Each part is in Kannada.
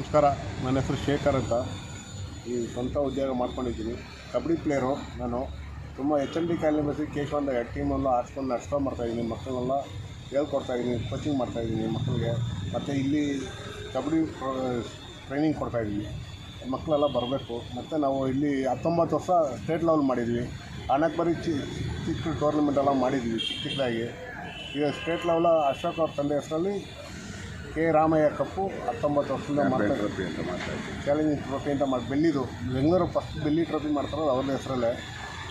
ನಮಸ್ಕಾರ, ನನ್ನ ಹೆಸರು ಶೇಖರ್ ಅಂತ. ಈ ಸ್ವಂತ ಉದ್ಯೋಗ ಮಾಡ್ಕೊಂಡಿದ್ದೀನಿ. ಕಬಡ್ಡಿ ಪ್ಲೇಯರು ನಾನು. ತುಂಬ ಎಚ್ ಎಂ ಡಿ ಕಾಲೇಜ್ ಕೇಶವಂತ ಎರಡು ಟೀಮೆಲ್ಲ ಆಡ್ಸ್ಕೊಂಡು ನಡ್ಸ್ಕೊಂಡು ಮಾಡ್ತಾಯಿದ್ದೀನಿ ಮಕ್ಕಳನ್ನೆಲ್ಲ ಹೇಳ್ಕೊಡ್ತಾಯಿದ್ದೀನಿ ಕೋಚಿಂಗ್ ಮಾಡ್ತಾಯಿದ್ದೀನಿ ಮಕ್ಕಳಿಗೆ. ಮತ್ತು ಇಲ್ಲಿ ಕಬಡ್ಡಿ ಟ್ರೈನಿಂಗ್ ಕೊಡ್ತಾಯಿದ್ದೀನಿ ಮಕ್ಕಳೆಲ್ಲ ಬರಬೇಕು. ಮತ್ತು ನಾವು ಇಲ್ಲಿ ಹತ್ತೊಂಬತ್ತು ವರ್ಷ ಸ್ಟೇಟ್ ಲೆವೆಲ್ ಮಾಡಿದ್ವಿ. ಅನೇಕ ಬರೀ ಚಿ, ಚಿಕ್ಕ ಟೂರ್ನಮೆಂಟ್ ಎಲ್ಲ ಮಾಡಿದ್ವಿ, ಚಿಕ್ಕ ಚಿಕ್ಕದಾಗಿ. ಈಗ ಸ್ಟೇಟ್ ಲೆವೆಲ್ ಅಶೋಕ್ ಅವ್ರ ತಂದೆ ಹೆಸರಲ್ಲಿ ಕೆ ರಾಮಯ್ಯ ಕಪ್ಪು ಹತ್ತೊಂಬತ್ತು ವರ್ಷದಿಂದ ಮಾಡ್ತಾರೆ ಟ್ರೋಫಿ ಅಂತ ಚಾಲೆಂಜಿಂಗ್ ಟ್ರೋಫಿ ಅಂತ ಮಾಡಿ ಬೆಳ್ಳಿದು ಬೆಂಗಳೂರು ಫಸ್ಟ್ ಬೆಳ್ಳಿ ಟ್ರೋಫಿ ಮಾಡ್ತಾರೆ ಅವ್ರ ಹೆಸರಲ್ಲೇ.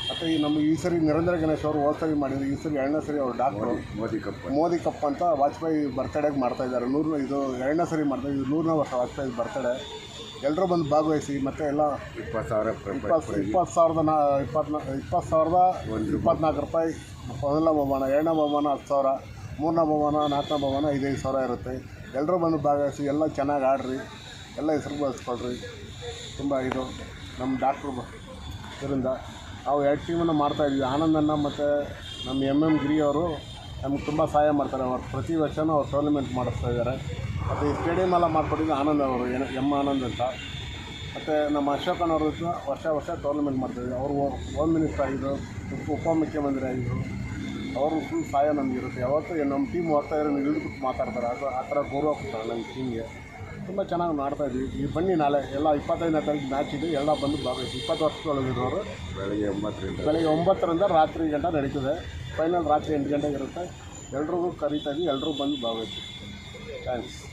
ಮತ್ತು ಈ ನಮ್ಮ ಈ ಸರಿ ನಿರಂಜನ ಗಣೇಶ್ ಅವರು ಹೋದ ಸರಿ ಮಾಡಿದ್ರು ಈ ಸರಿ ಎರಡನೇ ಸರಿ ಅವ್ರು doctor Modi cup Modi cup ಅಂತ ವಾಜಪೇಯಿ ಬರ್ತಡೇಗೆ ಮಾಡ್ತಾ ಇದ್ದಾರೆ. ನೂರು ಇದು ಎರಡನೇ ಸರಿ ಮಾಡ್ತಾ ಇದು ನೂರನೇ ವರ್ಷ ವಾಜಪೇಯಿ ಬರ್ತಡೇ ಎಲ್ಲರೂ ಬಂದು ಭಾಗವಹಿಸಿ ಮತ್ತು ಎಲ್ಲ ಇಪ್ಪತ್ತು ಸಾವಿರ ಇಪ್ಪತ್ತು ಇಪ್ಪತ್ತು ಸಾವಿರದ ನಾ ಇಪ್ಪತ್ನಾ ಇಪ್ಪತ್ತು ಸಾವಿರದ ಇಪ್ಪತ್ನಾಲ್ಕು ರೂಪಾಯಿ. ಮೊದಲನೇ ಬಹುಮಾನ ಎರಡನೇ ಬಹುಮಾನ ಹತ್ತು ಸಾವಿರ ಮೂರನೇ ಬಹುಮಾನ ನಾಲ್ಕನೇ ಬಹುಮಾನ ಐದೈದು ಸಾವಿರ ಇರುತ್ತೆ. ಎಲ್ಲರೂ ಬಂದು ಭಾಗವಹಿಸಿ, ಎಲ್ಲ ಚೆನ್ನಾಗಿ ಆಡ್ರಿ, ಎಲ್ಲ ಹೆಸರು ಬಳಸ್ಕೊಳ್ರಿ. ತುಂಬ ಇದು. ನಮ್ಮ ಡಾಕ್ಟ್ರು ಇದರಿಂದ ನಾವು ಎರಡು ಟೀಮನ್ನು ಮಾಡ್ತಾಯಿದ್ವಿ ಆನಂದಣ್ಣ ಮತ್ತು ನಮ್ಮ ಎಂ ಎಂ ಗಿರಿ ಅವರು ನಮ್ಗೆ ತುಂಬ ಸಹಾಯ ಮಾಡ್ತಾರೆ. ಅವರು ಪ್ರತಿ ವರ್ಷವೂ ಅವ್ರು ಟೂರ್ನಮೆಂಟ್ ಮಾಡಿಸ್ತಾ ಇದ್ದಾರೆ ಮತ್ತು ಈ ಸ್ಟೇಡಿಯಮ್ ಎಲ್ಲ ಮಾಡ್ಕೊಟ್ಟಿದ್ದು ಆನಂದ್ ಅವರು ಎಂ ಆನಂದ್ ಅಂತ. ಮತ್ತು ನಮ್ಮ ಅಶೋಕನವರು ವರ್ಷ ವರ್ಷ ಟೂರ್ನಮೆಂಟ್ ಮಾಡ್ತಾಯಿದ್ವಿ ಅವರು ಹೋಮ್ ಮಿನಿಸ್ಟರ್ ಆಗಿದ್ದರು ಉಪ ಮುಖ್ಯಮಂತ್ರಿ ಆಗಿದ್ದರು ಅವರು ಫುಲ್ ಸಹಾಯ ನಮಗಿರುತ್ತೆ ಯಾವತ್ತೂ ನಮ್ಮ ಟೀಮ್ ಹೋಗ್ತಾ ಇದ್ರೆ ಇಳಿದ್ಬಿಟ್ಟು ಮಾತಾಡ್ತಾರೆ. ಅದು ಆ ಥರ ಗೌರವ ಕೊಡ್ತಾರೆ ನಮ್ಮ ಟೀಮ್ಗೆ ತುಂಬ ಚೆನ್ನಾಗಿ ಮಾಡ್ತಾ ಇದ್ವಿ. ಈ ಬನ್ನಿ ನಾಳೆ. ಎಲ್ಲ ಇಪ್ಪತ್ತೈದನೇ ತಾರೀಕು ಮ್ಯಾಚ್ ಇದೆ. ಎಲ್ಲ ಬಂದು ಭಾಗವಹಿಸಿ. ಇಪ್ಪತ್ತು ವರ್ಷದೊಳಗಿರೋರು ಬೆಳಗ್ಗೆ ಒಂಬತ್ತರಿಂದ. ಬೆಳಗ್ಗೆ ಒಂಬತ್ತರಿಂದ ರಾತ್ರಿ ಗಂಟೆ ನಡೀತದೆ. ಫೈನಲ್ ರಾತ್ರಿ ಎಂಟು ಗಂಟೆಗೆ ಇರುತ್ತೆ. ಎಲ್ರಿಗೂ ಕರೀತಾ ಇದ್ವಿ. ಎಲ್ಲರೂ ಬಂದು ಭಾಗವಹಿಸಿ. ಥ್ಯಾಂಕ್ಸ್